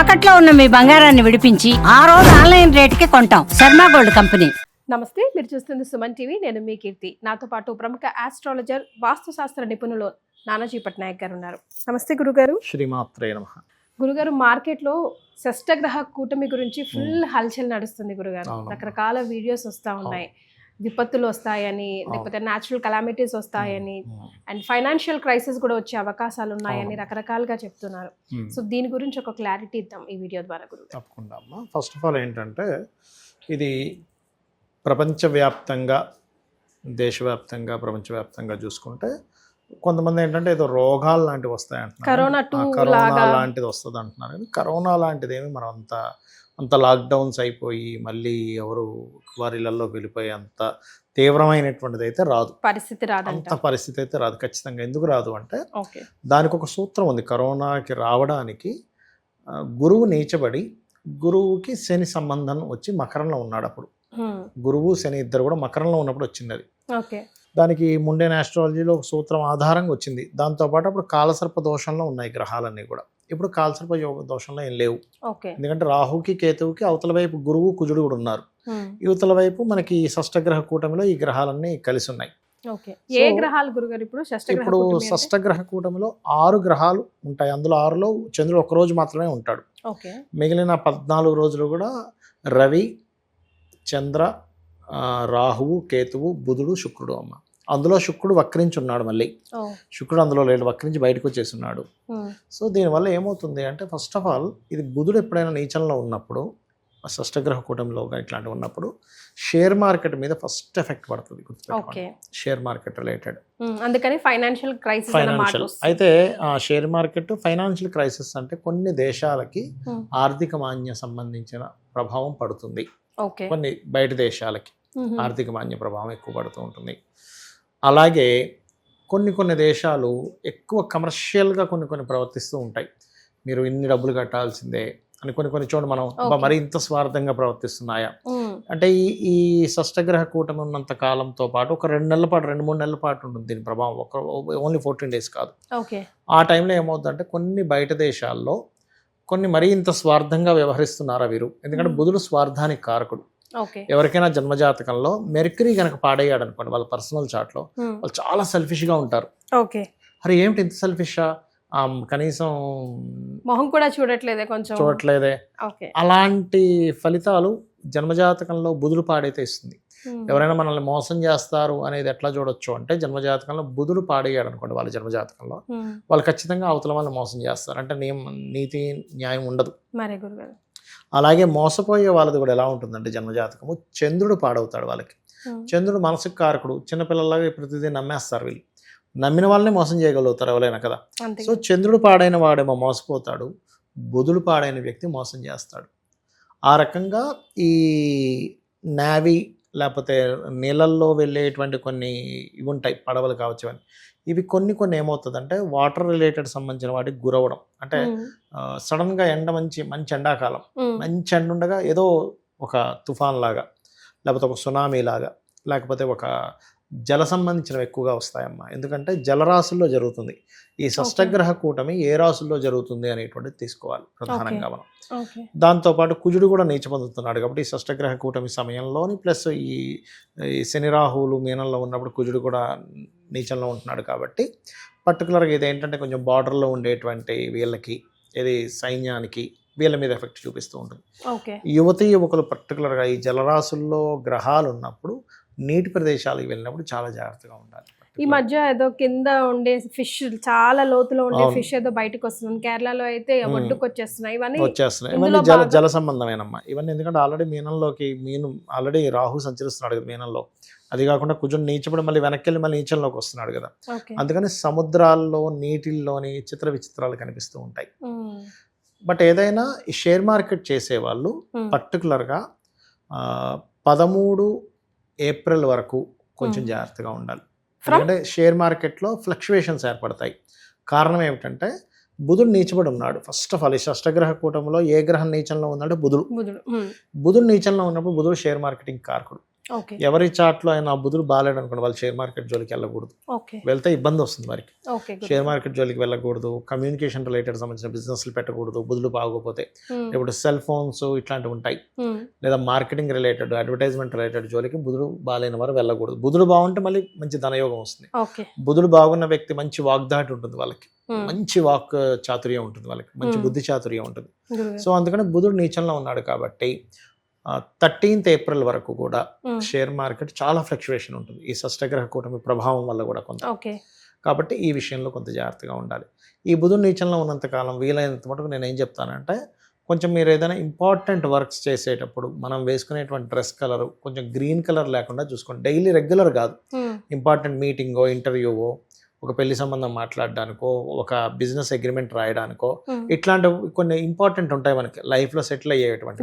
తాకట్లో ఉన్న మీ బంగారాన్ని విడిపించి ఆ రోజు ఆన్లైన్ రేటుకి కొంటాం. Sharma gold company. నమస్తే మీరు చూస్తుంది సుమన్ టీవీ నేను మీ కీర్తి. నాతో పాటు ప్రముఖ ఆస్ట్రాలజర్ వాస్తుశాస్త్ర నిపుణులు నానాజీ పట్నాయక్ గారు ఉన్నారు నమస్తే గురుగారు. శ్రీమాత్రే నమ. గురుగారు మార్కెట్లో షష్టగ్రహ కూటమి గురించి ఫుల్ హల్చల్ నడుస్తుంది గురుగారు. రకరకాల వీడియోస్ వస్తూ ఉన్నాయి. విపత్తులు వస్తాయని లేకపోతే న్యాచురల్ కలామిటీస్ వస్తాయని అండ్ ఫైనాన్షియల్ క్రైసిస్ కూడా వచ్చే అవకాశాలు ఉన్నాయని. రకరకాలుగా చెప్తున్నారు. సో దీని గురించి ఒక క్లారిటీ ఇద్దాం ఈ వీడియో ద్వారా గురుగారు. తప్పకుండా అమ్మా. ఫస్ట్ ఆఫ్ ఆల్ ఏంటంటే ఇది ప్రపంచవ్యాప్తంగా దేశవ్యాప్తంగా ప్రపంచవ్యాప్తంగా చూసుకుంటే కొంతమంది ఏంటంటే ఏదో రోగాలు లాంటివి వస్తాయి అంటున్నారు కరోనా. లాంటిది వస్తుంది అంటున్నారు కానీ కరోనా లాంటిది ఏమి మనం అంత అంత లాక్డౌన్స్ అయిపోయి మళ్ళీ ఎవరు వారిళ్ళల్లోకి వెళ్ళిపోయి అంత తీవ్రమైనటువంటిది అయితే రాదు. పరిస్థితి అంత రాదంట పరిస్థితి అయితే రాదు. ఖచ్చితంగా ఎందుకు రాదు అంటే దానికి ఒక సూత్రం ఉంది. కరోనాకి రావడానికి గురువు నీచబడి గురువుకి శని సంబంధం వచ్చి మకరంలో ఉన్నాడు అప్పుడు. గురువు శని ఇద్దరు కూడా మకరంలో ఉన్నప్పుడు వచ్చింది అది. ఓకే. దానికి ముండేన్ ఆస్ట్రాలజీలో ఒక సూత్రం ఆధారంగా వచ్చింది. దాంతోపాటు అప్పుడు కాలసర్ప దోషంలో ఉన్నాయి గ్రహాలన్నీ కూడా. ఇప్పుడు కాలసర్ప యోగ దోషంలో ఏం లేవు. ఎందుకంటే రాహుకి కేతువుకి అవతల వైపు గురువు కుజుడు కూడా ఉన్నారు. యువతల వైపు మనకి షష్టగ్రహ కూటమిలో ఈ గ్రహాలన్నీ కలిసి ఉన్నాయి. ఓకే. ఏ గ్రహాలు గురుగారు ఇప్పుడు? ఇప్పుడు? షష్టగ్రహ కూటమిలో ఆరు గ్రహాలు ఉంటాయి. అందులో ఆరులో చంద్రుడు ఒక రోజు మాత్రమే ఉంటాడు. మిగిలిన పద్నాలుగు రోజులు కూడా రవి చంద్ర రాహువు కేతువు బుధుడు శుక్రుడు అమ్మ. అందులో శుక్రుడు వక్రించి ఉన్నాడు మళ్ళీ శుక్రుడు అందులో లేడు వక్రించి బయటకు వచ్చేస్తున్నాడు. ఉమ్, సో దీనివల్ల ఏమవుతుంది అంటే ఫస్ట్ ఆఫ్ ఆల్ ఇది బుధుడు ఎప్పుడైనా నీచంలో ఉన్నప్పుడు షష్టగ్రహ కూటమిలో ఇట్లాంటివి ఉన్నప్పుడు షేర్ మార్కెట్ మీద ఫస్ట్ ఎఫెక్ట్ పడుతుంది గుర్తుపెట్టుకోండి. షేర్ మార్కెట్ రిలేటెడ్ అందుకని ఫైనాన్షియల్ క్రైసిస్ ఫైనాన్షియల్. అయితే ఆ షేర్ మార్కెట్ ఫైనాన్షియల్ క్రైసిస్ అంటే కొన్ని దేశాలకి ఆర్థిక మాన్య సంబంధించిన ప్రభావం పడుతుంది. కొన్ని బయట దేశాలకి. ఆర్థిక మాన్య ప్రభావం ఎక్కువ పడుతూ ఉంటుంది. అలాగే కొన్ని కొన్ని దేశాలు ఎక్కువ కమర్షియల్గా కొన్ని కొన్ని ప్రవర్తిస్తూ ఉంటాయి. మీరు ఇన్ని డబ్బులు కట్టాల్సిందే అని కొన్ని కొన్ని చోట మనం "అబ్బా, Okay. మరి ఇంత స్వార్థంగా ప్రవర్తిస్తున్నాయా? అంటే ఈ ఈ షష్టగ్రహ కూటమి ఉన్నంత కాలంతో పాటు ఒక రెండు నెలల పాటు రెండు మూడు నెలల పాటు ఉంటుంది దీని ప్రభావం. ఒక ఓన్లీ ఫోర్టీన్ డేస్ కాదు. ఓకే. ఆ టైంలో ఏమవుతుందంటే కొన్ని బయట దేశాల్లో కొన్ని మరీ ఇంత స్వార్థంగా వ్యవహరిస్తున్నారా వీరు? ఎందుకంటే. బుధుడు స్వార్థానికి కారకుడు. ఎవరికైనా జన్మజాతకంలో మెర్క్యూరీ కనుక పాడయ్యాడు అనుకోండి వాళ్ళ పర్సనల్ చాట్లో వాళ్ళు చాలా సెల్ఫిష్గా ఉంటారు. ఓకే. అరే ఏమిటి ఇంత సెల్ఫిషా కనీసం మొహం కూడా చూడట్లేదే కొంచెం. చూడట్లేదే. అలాంటి ఫలితాలు జన్మజాతకంలో బుధుడు పాడైతే ఇస్తుంది. ఎవరైనా మనల్ని మోసం చేస్తారు అనేది ఎట్లా చూడొచ్చు అంటే జన్మజాతకంలో బుధుడు పాడయ్యాడు అనుకోండి వాళ్ళ జన్మజాతకంలో వాళ్ళు ఖచ్చితంగా అవతల వాళ్ళని మోసం చేస్తారు. అంటే నియమ నీతి న్యాయం ఉండదు. మరే గురుగారు. అలాగే మోసపోయే వాళ్ళది కూడా ఎలా ఉంటుందంటే జన్మజాతకము. చంద్రుడు పాడవుతాడు వాళ్ళకి. చంద్రుడు మనసుకు కారకుడు. చిన్నపిల్లలాగా ప్రతిదీ నమ్మేస్తారు వీళ్ళు. నమ్మిన వాళ్ళని మోసం చేయగలుగుతారు ఎవరైనా కదా. సో చంద్రుడు పాడైన వాడేమో మోసపోతాడు. బుధుడు పాడైన వ్యక్తి మోసం చేస్తాడు. ఆ రకంగా ఈ నావీ లేకపోతే నీళ్ళల్లో వెళ్ళేటువంటి కొన్ని ఇవి ఉంటాయి. పడవలు కావచ్చు ఇవన్నీ ఇవి కొన్ని కొన్ని ఏమవుతుందంటే వాటర్ రిలేటెడ్ సంబంధించిన వాటికి గురవడం. అంటే సడన్గా ఎండ మంచి మంచి ఎండాకాలం. మంచి ఎండ ఉండగా ఏదో ఒక తుఫాన్ లాగా లేకపోతే ఒక సునామీ లాగా లేకపోతే ఒక జల సంబంధించినవి ఎక్కువగా వస్తాయమ్మా. ఎందుకంటే జలరాశుల్లో జరుగుతుంది. ఈ షష్టగ్రహ కూటమి ఏ రాశుల్లో జరుగుతుంది అనేటువంటిది తీసుకోవాలి ప్రధానంగా మనం. దాంతోపాటు కుజుడు కూడా నీచ పొందుతున్నాడు కాబట్టి ఈ షష్టగ్రహ కూటమి సమయంలోని ప్లస్ ఈ ఈ శని రాహువులు మీనంలో ఉన్నప్పుడు కుజుడు కూడా నీచంలో ఉంటున్నాడు కాబట్టి పర్టికులర్గా ఇది ఏంటంటే కొంచెం బార్డర్లో ఉండేటువంటి వీళ్ళకి ఇది సైన్యానికి వీళ్ళ మీద ఎఫెక్ట్ చూపిస్తూ ఉంటుంది. ఓకే. యువతి యువకులు పర్టికులర్గా ఈ జలరాశుల్లో గ్రహాలు ఉన్నప్పుడు నీటి ప్రదేశాలకు వెళ్ళినప్పుడు చాలా జాగ్రత్తగా ఉండాలి. ఈ మధ్య ఏదో కింద ఉండే ఫిష్ చాలా లోతులో ఉండే. ఫిష్ ఏదో బయటకు వస్తుంది కేరళలో అయితే. ఒడ్డుకు వచ్చేస్తున్నాయి. ఇవన్నీ వచ్చేస్తున్నాయి. ఇవన్నీ జల జల సంబంధమేనమ్మా. ఇవన్నీ ఎందుకంటే ఆల్రెడీ మీనంలోకి మీను ఆల్రెడీ రాహు సంచరిస్తున్నాడు కదా మీనంలో. అది కాకుండా కొంచెం నీచపడి మళ్ళీ వెనక్కి వెళ్ళి మళ్ళీ నీచంలోకి వస్తున్నాడు కదా. అందుకని సముద్రాల్లో నీటిల్లోని చిత్ర విచిత్రాలు కనిపిస్తూ ఉంటాయి. బట్ ఏదైనా ఈ షేర్ మార్కెట్ చేసేవాళ్ళు పర్టికులర్గా పదమూడు ఏప్రిల్ వరకు కొంచెం. జాగ్రత్తగా ఉండాలి. ఎందుకంటే షేర్ మార్కెట్లో ఫ్లక్చువేషన్స్ ఏర్పడతాయి. కారణం ఏమిటంటే బుధుడు నీచబడి ఉన్నాడు. ఫస్ట్ ఆఫ్ ఆల్ ఈ షష్టగ్రహ కూటంలో ఏ గ్రహం నీచంలో ఉందంటే బుధుడు. బుధుడు నీచంలో ఉన్నప్పుడు బుధుడు షేర్ మార్కెటింగ్ కారకుడు. ఎవరి చాట్లో అయినా బుధుడు బాగాలేడు అనుకోండి వాళ్ళు షేర్ మార్కెట్ జోలికి వెళ్ళకూడదు. వెళ్తే ఇబ్బంది వస్తుంది వారికి. షేర్ మార్కెట్ జోలికి వెళ్ళకూడదు కమ్యూనికేషన్ రిలేటెడ్ సంబంధించిన బిజినెస్లు పెట్టకూడదు బుధుడు బాగోపోతే. ఇప్పుడు సెల్ ఫోన్స్ ఇట్లాంటివి ఉంటాయి. లేదా మార్కెటింగ్ రిలేటెడ్ అడ్వర్టైజ్మెంట్ రిలేటెడ్ జోలికి బుధుడు బాగాలేని వారు వెళ్ళకూడదు. బుధుడు బాగుంటే మళ్ళీ మంచి ధనయోగం వస్తుంది. బుధుడు బాగున్న వ్యక్తి మంచి వాగ్దాటి ఉంటుంది వాళ్ళకి. మంచి వాక్ చాతుర్యం ఉంటుంది వాళ్ళకి. మంచి. బుద్ధి చాతుర్యం ఉంటుంది. సో అందుకని బుధుడు నీచంలో ఉన్నాడు కాబట్టి థర్టీన్త్ ఏప్రిల్ వరకు కూడా షేర్ మార్కెట్ చాలా ఫ్లక్చువేషన్ ఉంటుంది. ఈ షష్టగ్రహ కూటమి ప్రభావం వల్ల కూడా కొంత. ఓకే కాబట్టి ఈ విషయంలో కొంత జాగ్రత్తగా ఉండాలి. ఈ బుధుడు నీచంలో ఉన్నంత కాలం వీలైనంత మటుకు నేను ఏం చెప్తానంటే కొంచెం మీరు ఏదైనా ఇంపార్టెంట్ వర్క్స్ చేసేటప్పుడు మనం వేసుకునేటువంటి డ్రెస్ కలర్ కొంచెం గ్రీన్ కలర్ లేకుండా చూసుకోండి. డైలీ రెగ్యులర్ కాదు. ఇంపార్టెంట్ మీటింగో ఇంటర్వ్యూవో ఒక పెళ్ళి సంబంధం మాట్లాడడానికో ఒక బిజినెస్ అగ్రిమెంట్ రాయడానికో ఉమ్, ఇట్లాంటివి కొన్ని ఇంపార్టెంట్ ఉంటాయి మనకి. లైఫ్లో సెటిల్ అయ్యేటువంటి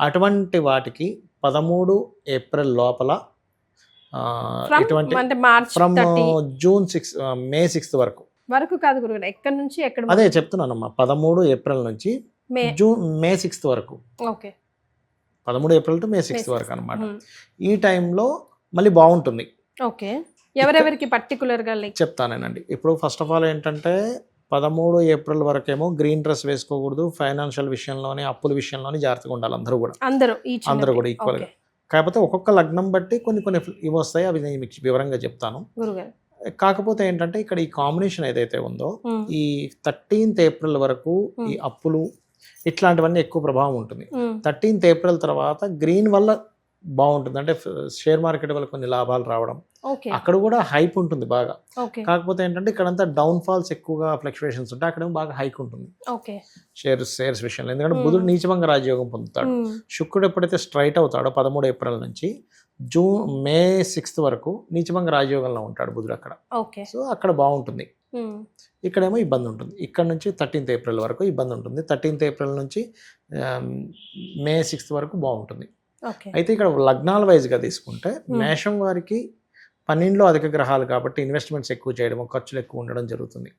అటువంటి వాటికి పదమూడు ఏప్రిల్ లోపల ఫ్రమ్ ఇటువంటి జూన్ సిక్స్ మే సిక్స్త్ వరకు. వరకు కాదు గురుగారు ఎక్కడి నుంచి ఎక్కడ అదే చెప్తున్నానమ్మా పదమూడు ఏప్రిల్ నుంచి మే. జూన్ మే సిక్స్త్ వరకు. ఓకే. పదమూడు ఏప్రిల్ టు మే సిక్స్త్ వరకు అనమాట ఈ టైంలో మళ్ళీ బాగుంటుంది. ఓకే. ఎవరెవరికి పర్టికులర్గా లైక్? చెప్తానేనండి. ఇప్పుడు ఫస్ట్ ఆఫ్ ఆల్ ఏంటంటే పదమూడు ఏప్రిల్ వరకేమో గ్రీన్ డ్రెస్ వేసుకోకూడదు ఫైనాన్షియల్ విషయంలోని అప్పుల విషయంలోని జాగ్రత్తగా ఉండాలి అందరూ కూడా. అందరూ అందరూ కూడా equal గా. కాకపోతే ఒక్కొక్క లగ్నం బట్టి కొన్ని కొన్ని ఇవి వస్తాయి అవి నేను మీకు వివరంగా చెప్తాను. కాకపోతే ఏంటంటే ఇక్కడ ఈ కాంబినేషన్ ఏదైతే ఉందో ఈ థర్టీన్త్ ఏప్రిల్ వరకు ఈ. అప్పులు ఇట్లాంటివన్నీ ఎక్కువ ప్రభావం ఉంటుంది. థర్టీన్త్ ఏప్రిల్ తర్వాత గ్రీన్ వల్ల బాగుంటుంది. అంటే షేర్ మార్కెట్ వల్ల కొన్ని లాభాలు రావడం అక్కడ కూడా హైప్ ఉంటుంది బాగా. కాకపోతే ఏంటంటే ఇక్కడంతా డౌన్ ఫాల్స్ ఎక్కువగా ఫ్లక్చువేషన్స్ ఉంటాయి అక్కడ బాగా హైక్ ఉంటుంది. ఓకే. షేర్ షేర్స్ విషయంలో. ఎందుకంటే. బుధుడు నీచభంగ రాజయోగం పొందుతాడు. శుక్రుడు ఎప్పుడైతే స్ట్రైట్ అవుతాడో పదమూడు ఏప్రిల్ నుంచి జూన్ మే సిక్స్త్ వరకు నీచభంగ రాజయోగంలో ఉంటాడు బుధుడు అక్కడ. ఓకే. సో అక్కడ బాగుంటుంది. ఇక్కడేమో ఇబ్బంది ఉంటుంది. ఇక్కడ నుంచి థర్టీన్త్ ఏప్రిల్ వరకు ఇబ్బంది ఉంటుంది. థర్టీన్త్ ఏప్రిల్ నుంచి మే సిక్స్త్ వరకు బాగుంటుంది. ఓకే. అయితే ఇక్కడ లగ్నాల వైజ్గా తీసుకుంటే మేషం వారికి పన్నెండులో అధిక గ్రహాలు కాబట్టి ఇన్వెస్ట్మెంట్స్ ఎక్కువ చేయడం ఖర్చులు ఎక్కువ ఉండడం జరుగుతుంది.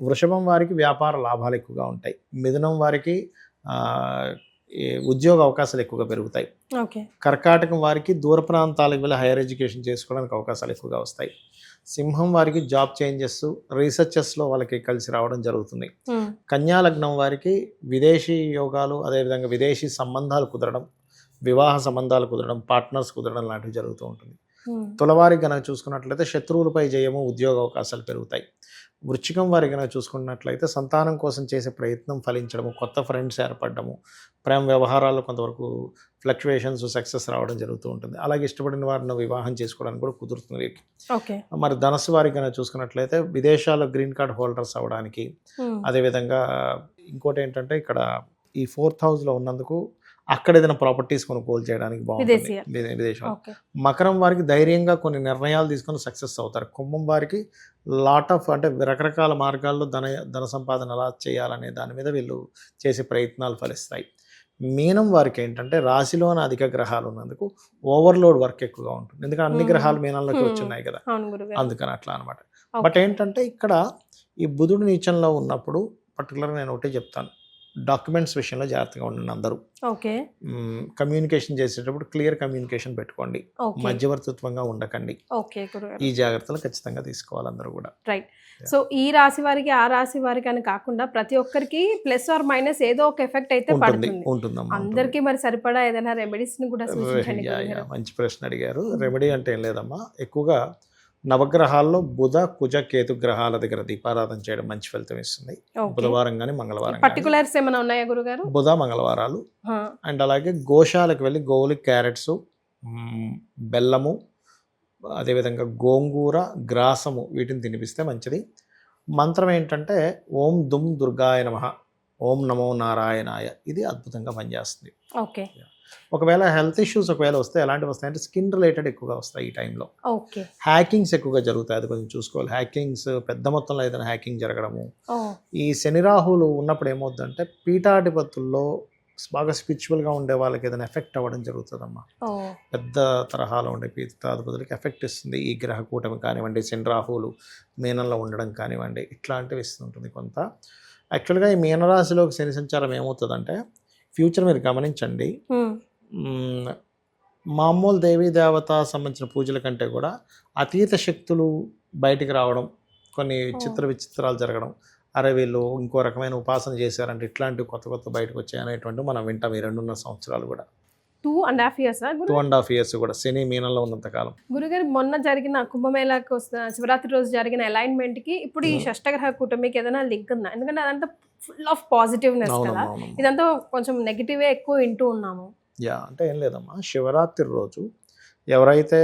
వృషభం వారికి వ్యాపార లాభాలు ఎక్కువగా ఉంటాయి. మిథునం వారికి ఉద్యోగ అవకాశాలు ఎక్కువగా పెరుగుతాయి. కర్కాటకం వారికి దూర ప్రాంతాలకు వెళ్ళి హైయర్ ఎడ్యుకేషన్ చేసుకోవడానికి అవకాశాలు ఎక్కువగా వస్తాయి. సింహం వారికి జాబ్ చేంజెస్ రీసెర్చెస్లో వాళ్ళకి కలిసి రావడం జరుగుతుంది. కన్యా లగ్నం వారికి విదేశీ యోగాలు అదేవిధంగా విదేశీ సంబంధాలు కుదరడం వివాహ సంబంధాలు కుదరడం పార్ట్నర్స్ కుదరడం లాంటివి జరుగుతూ ఉంటుంది. ఉమ్, తులవారికి కనుక చూసుకున్నట్లయితే శత్రువులపై జయము ఉద్యోగ అవకాశాలు పెరుగుతాయి. వృచ్చికం వారి కనుక చూసుకున్నట్లయితే సంతానం కోసం చేసే ప్రయత్నం ఫలించడము కొత్త ఫ్రెండ్స్ ఏర్పడము ప్రేమ వ్యవహారాల్లో కొంతవరకు ఫ్లక్చువేషన్స్ సక్సెస్ రావడం జరుగుతూ ఉంటుంది. అలాగే ఇష్టపడిన వారిని వివాహం చేసుకోవడానికి కూడా కుదురుతుంది మరి ధనస్సు వారికి కనుక చూసుకున్నట్లయితే విదేశాల్లో గ్రీన్ కార్డ్ హోల్డర్స్ అవ్వడానికి అదేవిధంగా ఇంకోటి ఏంటంటే ఇక్కడ ఈ ఫోర్త్ హౌస్లో ఉన్నందుకు అక్కడ ఏదైనా ప్రాపర్టీస్ కొనుగోలు చేయడానికి బాగుంటుంది. విదేశాలు మకరం వారికి ధైర్యంగా కొన్ని నిర్ణయాలు తీసుకొని సక్సెస్ అవుతారు. కుంభం వారికి లాట్ ఆఫ్ అంటే రకరకాల మార్గాల్లో ధన ధన సంపాదన ఎలా చేయాలనే దాని మీద వీళ్ళు చేసే ప్రయత్నాలు ఫలిస్తాయి. మీనం వారికి ఏంటంటే రాశిలోన అధిక గ్రహాలు ఉన్నందుకు ఓవర్లోడ్ వర్క్ ఎక్కువగా ఉంటుంది. ఎందుకంటే అన్ని. గ్రహాలు మీనంలోకి. వచ్చున్నాయి కదా. అందుకని అట్లా అనమాట. బట్ ఏంటంటే ఇక్కడ ఈ బుధుడు నీచంలో ఉన్నప్పుడు పర్టికులర్గా నేను ఒకటే చెప్తాను. డాక్యుమెంట్స్ విషయంలో జాగ్రత్తగా ఉండండి అందరూ. ఓకే. కమ్యూనికేషన్ చేసేటప్పుడు క్లియర్ కమ్యూనికేషన్ పెట్టుకోండి. మధ్యవర్తిత్వంగా ఉండకండి. ఓకే ఈ జాగ్రత్తలు ఖచ్చితంగా తీసుకోవాలి అందరూ కూడా. రైట్. సో ఈ రాశి వారికి ఆ రాశి వారికి అని కాకుండా ప్రతి ఒక్కరికి ప్లస్ ఆర్ మైనస్ ఏదో ఒక ఎఫెక్ట్ అయితే పడుతుంది. ఉంటుందమ్మా అందరికీ మరి సరిపడా ఏదైనా రెమెడీస్ని కూడా. మంచి ప్రశ్న అడిగారు. రెమెడీ అంటే ఏం లేదమ్మా ఎక్కువగా నవగ్రహాల్లో బుధ కుజ కేతు గ్రహాల దగ్గర దీపారాధన చేయడం మంచి ఫలితం ఇస్తుంది. బుధవారం కానీ మంగళవారం పర్టికులర్స్ ఏమైనా ఉన్నాయా గురుగారు? బుధ మంగళవారాలు. అండ్ అలాగే గోశాలకు వెళ్ళి గోవులకి క్యారెట్స్ బెల్లము అదేవిధంగా గోంగూర గ్రాసము వీటిని తినిపిస్తే మంచిది. మంత్రం ఏంటంటే ఓం దుమ్ దుర్గాయ నమ ఓం నమో నారాయణాయ. ఇది అద్భుతంగా పనిచేస్తుంది. ఓకే. ఒకవేళ హెల్త్ ఇష్యూస్ ఒకవేళ వస్తే ఎలాంటివి వస్తాయంటే స్కిన్ రిలేటెడ్ ఎక్కువగా వస్తాయి ఈ టైంలో. హ్యాకింగ్స్ ఎక్కువగా జరుగుతాయి. అది కొంచెం చూసుకోవాలి. హ్యాకింగ్స్ పెద్ద మొత్తంలో ఏదైనా హ్యాకింగ్ జరగడము. ఈ శని రాహువులు ఉన్నప్పుడు ఏమవుతుందంటే పీఠాధిపతుల్లో బాగా స్పిరిచువల్గా ఉండే వాళ్ళకి ఏదైనా ఎఫెక్ట్ అవ్వడం జరుగుతుందమ్మా. పెద్ద తరహాలో ఉండే పీఠాధిపతులకి ఎఫెక్ట్ ఇస్తుంది. ఈ గ్రహ కూటమి కానివ్వండి శని రాహువులు మీనంలో ఉండడం కానివ్వండి ఇట్లాంటివి ఇస్తుంటుంది కొంత. యాక్చువల్గా ఈ మీనరాశిలోకి శని సంచారం ఏమవుతుందంటే ఫ్యూచర్ మీరు గమనించండి. మామూలు దేవీ దేవత సంబంధించిన పూజల కంటే కూడా అతీత శక్తులు బయటికి రావడం కొన్ని చిత్ర విచిత్రాలు జరగడం అరే వీళ్ళు ఇంకో రకమైన ఉపాసన చేశారంటే ఇట్లాంటివి కొత్త కొత్త బయటకు వచ్చాయి అనేటువంటి మనం వింటాం ఈ రెండున్నర సంవత్సరాలు కూడా. Two and half years two and half years కూడా శని మీనంలో ఉన్నంత కాలం. గురుగారు మొన్న జరిగిన కుంభమేళాకు వస్తున్న శివరాత్రి రోజు జరిగిన అలైన్మెంట్కి ఇప్పుడు ఈ Hmm. షష్టగ్రహ కూటమికి ఏదైనా లింక్ ఉందా? ఎందుకంటే అదంతా ఫుల్ ఆఫ్ పాజిటివ్నెస్ కదా. ఇదంతా కొంచెం నెగిటివే ఎక్కువ వింటూ ఉన్నాము. యా అంటే ఏం లేదమ్మా. శివరాత్రి రోజు ఎవరైతే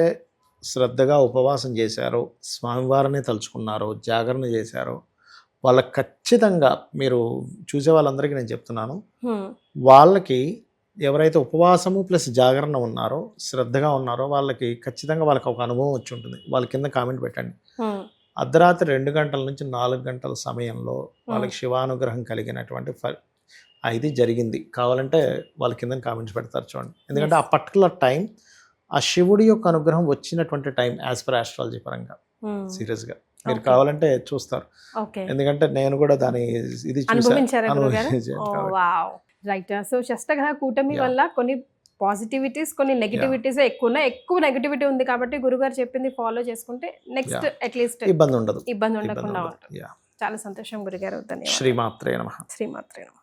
శ్రద్ధగా ఉపవాసం చేశారో స్వామివారిని తలుచుకున్నారో జాగరణ చేశారో వాళ్ళకి ఖచ్చితంగా మీరు చూసే వాళ్ళందరికీ నేను చెప్తున్నాను. Hmm. వాళ్ళకి ఎవరైతే ఉపవాసము ప్లస్ జాగరణ ఉన్నారో శ్రద్ధగా ఉన్నారో వాళ్ళకి ఖచ్చితంగా వాళ్ళకి ఒక అనుభవం వచ్చి ఉంటుంది. వాళ్ళ కింద కామెంట్ పెట్టండి. అర్ధరాత్రి రెండు గంటల నుంచి నాలుగు గంటల సమయంలో వాళ్ళకి శివానుగ్రహం కలిగినటువంటి ఫ ఇది జరిగింది. కావాలంటే వాళ్ళ కింద కామెంట్స్ పెడతారు చూడండి. ఎందుకంటే ఆ పర్టికులర్ టైం ఆ శివుడి యొక్క అనుగ్రహం వచ్చినటువంటి టైం యాజ్ పర్ ఆస్ట్రాలజీ పరంగా. సీరియస్గా. మీరు. కావాలంటే చూస్తారు. ఎందుకంటే నేను కూడా దాని ఇది చూసా. రైట్ సో షష్టగ్రహ కూటమి. వల్ల కొన్ని పాజిటివిటీస్ కొన్ని నెగిటివిటీస్ ఎక్కువ ఉన్నాయి. ఎక్కువ నెగిటివిటీ ఉంది కాబట్టి గురుగారు చెప్పింది ఫాలో చేసుకుంటే నెక్స్ట్ అట్లీస్ట్ ఇబ్బంది ఉండదు. ఇబ్బంది ఉండకుండా ఉంటుంది చాలా సంతోషం గురుగారు. శ్రీమాత్రే నమ. శ్రీమాత్రే నమః.